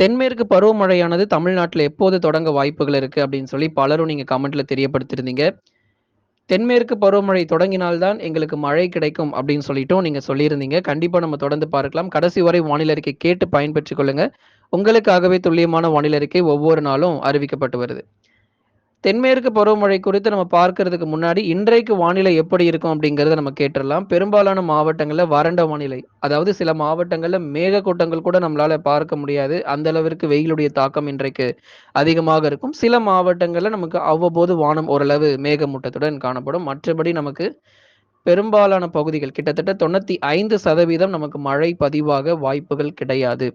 தென்மேற்கு பருவமழையானது தமிழ்நாட்டில் எப்போது தொடங்க வாய்ப்புகள் இருக்குது அப்படின்னு சொல்லி பலரும் நீங்கள் கமெண்ட்டில் தெரியப்படுத்தியிருந்தீங்க. தென்மேற்கு பருவமழை தொடங்கினால் தான் எங்களுக்கு மழை கிடைக்கும் அப்படின்னு சொல்லிட்டும் நீங்கள் சொல்லியிருந்தீங்க. கண்டிப்பாக நம்ம தொடர்ந்து பார்க்கலாம். கடைசி வரை வானிலை அறிக்கை கேட்டு பயன்பெற்றுக் கொள்ளுங்கள் உங்களுக்காகவே துல்லியமான வானிலை அறிக்கை ஒவ்வொரு நாளும் அறிவிக்கப்பட்டு வருது. தென்மேற்கு பருவமழை குறித்து நம்ம பார்க்கறதுக்கு முன்னாடி, இன்றைக்கு வானிலை எப்படி இருக்கும் அப்படிங்கிறத நம்ம கேட்டுடலாம் பெரும்பாலான மாவட்டங்கள்ல வறண்ட வானிலை. அதாவது சில மாவட்டங்கள்ல மேகக்கூட்டங்கள் கூட நம்மளால பார்க்க முடியாது. அந்த அளவிற்கு வெயிலுடைய தாக்கம் இன்றைக்கு அதிகமாக இருக்கும். சில மாவட்டங்கள்ல நமக்கு அவ்வப்போது வானம் ஓரளவு மேகமூட்டத்துடன் காணப்படும். மற்றபடி நமக்கு பெரும்பாலான பகுதிகள் கிட்டத்தட்ட 95% நமக்கு மழை பதிவாக வாய்ப்புகள் கிடையாது.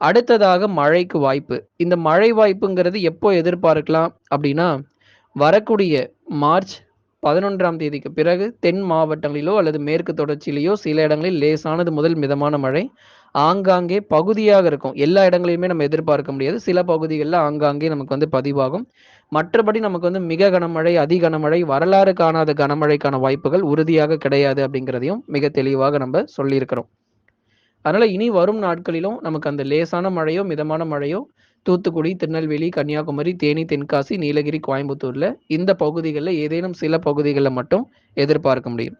அடுத்ததாக மழைக்கு வாய்ப்பு. இந்த மழை வாய்ப்புங்கிறது எப்போ எதிர்பார்க்கலாம் அப்படின்னா, வரக்கூடிய மார்ச் 11ஆம் தேதிக்கு பிறகு தென் மாவட்டங்களிலோ அல்லது மேற்கு தொடர்ச்சியிலேயோ சில இடங்களில் லேசானது முதல் மிதமான மழை. ஆங்காங்கே பகுதியாக இருக்கும். எல்லா இடங்களையுமே நம்ம எதிர்பார்க்க முடியாது. சில பகுதிகளில் ஆங்காங்கே நமக்கு வந்து பதிவாகும். மற்றபடி நமக்கு வந்து மிக கனமழை, அதி கனமழை, வரலாறு காணாத கனமழைக்கான வாய்ப்புகள் உறுதியாக கிடையாது அப்படிங்கிறதையும் மிக தெளிவாக நம்ம சொல்லியிருக்கிறோம். அதனால இனி வரும் நாட்களிலும் நமக்கு அந்த லேசான மழையோ, மிதமான மழையோ தூத்துக்குடி, திருநெல்வேலி, கன்னியாகுமரி, தேனி, தென்காசி, நீலகிரி, கோயம்புத்தூர்ல இந்த பகுதிகளில் ஏதேனும் சில பகுதிகளில் மட்டும் எதிர்பார்க்க முடியும்.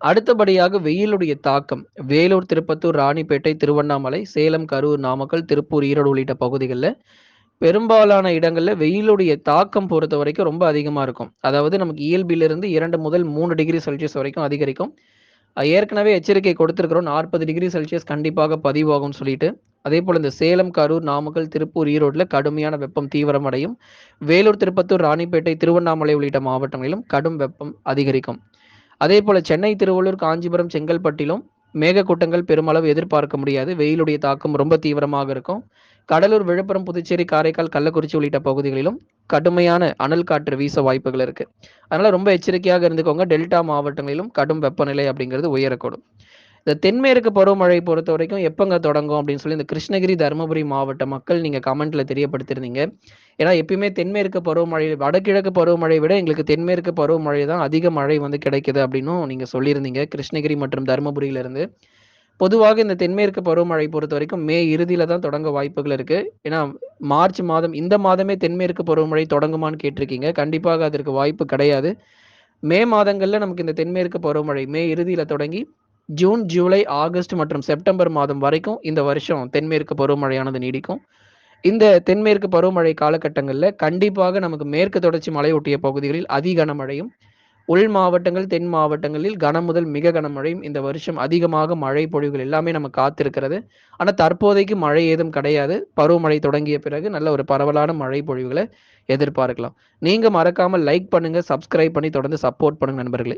அடுத்தபடியாக வெயிலுடைய தாக்கம் வேலூர், திருப்பத்தூர், ராணிப்பேட்டை, திருவண்ணாமலை, சேலம், கரூர், நாமக்கல், திருப்பூர், ஈரோடு உள்ளிட்ட பகுதிகளில் பெரும்பாலான இடங்களில் வெயிலுடைய தாக்கம் பொறுத்த வரைக்கும் ரொம்ப அதிகமாக இருக்கும். அதாவது நமக்கு இயல்பிலிருந்து இரண்டு முதல் மூணு டிகிரி செல்சியஸ் வரைக்கும் அதிகரிக்கும். ஏற்கனவே எச்சரிக்கை கொடுத்துருக்கிறோம் நாற்பது டிகிரி செல்சியஸ் கண்டிப்பாக பதிவாகும்னு சொல்லிட்டு. அதேபோல இந்த சேலம், கரூர், நாமக்கல், திருப்பூர், ஈரோட்டில் கடுமையான வெப்பம் தீவிரமடையும். வேலூர், திருப்பத்தூர், ராணிப்பேட்டை, திருவண்ணாமலை உள்ளிட்ட மாவட்டங்களிலும் கடும் வெப்பம் அதிகரிக்கும். அதேபோல சென்னை, திருவள்ளூர், காஞ்சிபுரம், செங்கல்பட்டிலும் மேகக்கூட்டங்கள் பெருமளவு எதிர்பார்க்க முடியாது. வெயிலுடைய தாக்கம் ரொம்ப தீவிரமாக இருக்கும். கடலூர், விழுப்புரம், புதுச்சேரி, காரைக்கால், கள்ளக்குறிச்சி உள்ளிட்ட பகுதிகளிலும் கடுமையான அனல் காற்று வீச வாய்ப்புகள் இருக்கு. அதனால ரொம்ப எச்சரிக்கையாக இருந்துக்கோங்க. டெல்டா மாவட்டங்களிலும் கடும் வெப்பநிலை அப்படிங்கிறது உயரக்கூடும். இந்த தென்மேற்கு பருவமழை பொறுத்த வரைக்கும் எப்பங்க தொடங்கும் அப்படின்னு சொல்லி இந்த கிருஷ்ணகிரி, தருமபுரி மாவட்ட மக்கள் நீங்க கமெண்ட்ல தெரியப்படுத்திருந்தீங்க ஏன்னா எப்பயுமே தென்மேற்கு பருவமழை வடகிழக்கு பருவமழையை விட எங்களுக்கு தென்மேற்கு பருவமழை தான் அதிக மழை வந்து கிடைக்குது அப்படின்னும் நீங்க சொல்லியிருந்தீங்க. கிருஷ்ணகிரி மற்றும் தருமபுரியிலிருந்து. பொதுவாக இந்த தென்மேற்கு பருவமழை பொறுத்த வரைக்கும் மே இறுதியில தான் தொடங்க வாய்ப்புகள் இருக்கு. ஏன்னா மார்ச் மாதம் இந்த மாதமே தென்மேற்கு பருவமழை தொடங்குமான்னு கேட்டிருக்கீங்க. கண்டிப்பாக அதற்கு வாய்ப்பு கிடையாது. மே மாதங்கள்ல நமக்கு இந்த தென்மேற்கு பருவமழை மே இறுதியில தொடங்கி ஜூன், ஜூலை, ஆகஸ்ட் மற்றும் செப்டம்பர் மாதம் வரைக்கும் இந்த வருஷம் தென்மேற்கு பருவமழையானது நீடிக்கும். இந்த தென்மேற்கு பருவமழை காலகட்டங்களில் கண்டிப்பாக நமக்கு மேற்கு தொடர்ச்சி மலையொட்டிய பகுதிகளில் அதி கனமழையும், உள் மாவட்டங்கள், தென் மாவட்டங்களில் கனம் முதல் மிக கனமழையும் இந்த வருஷம் அதிகமாக மழை பொழிவுகள் எல்லாமே நம்ம காத்திருக்கிறது. ஆனால் தற்போதைக்கு மழை ஏதும் கிடையாது. பருவமழை தொடங்கிய பிறகு நல்ல ஒரு பரவலான மழை பொழிவுகளை எதிர்பார்க்கலாம். நீங்கள் மறக்காமல் லைக் பண்ணுங்கள் சப்ஸ்கிரைப் பண்ணி தொடர்ந்து சப்போர்ட் பண்ணுங்க நண்பர்களே.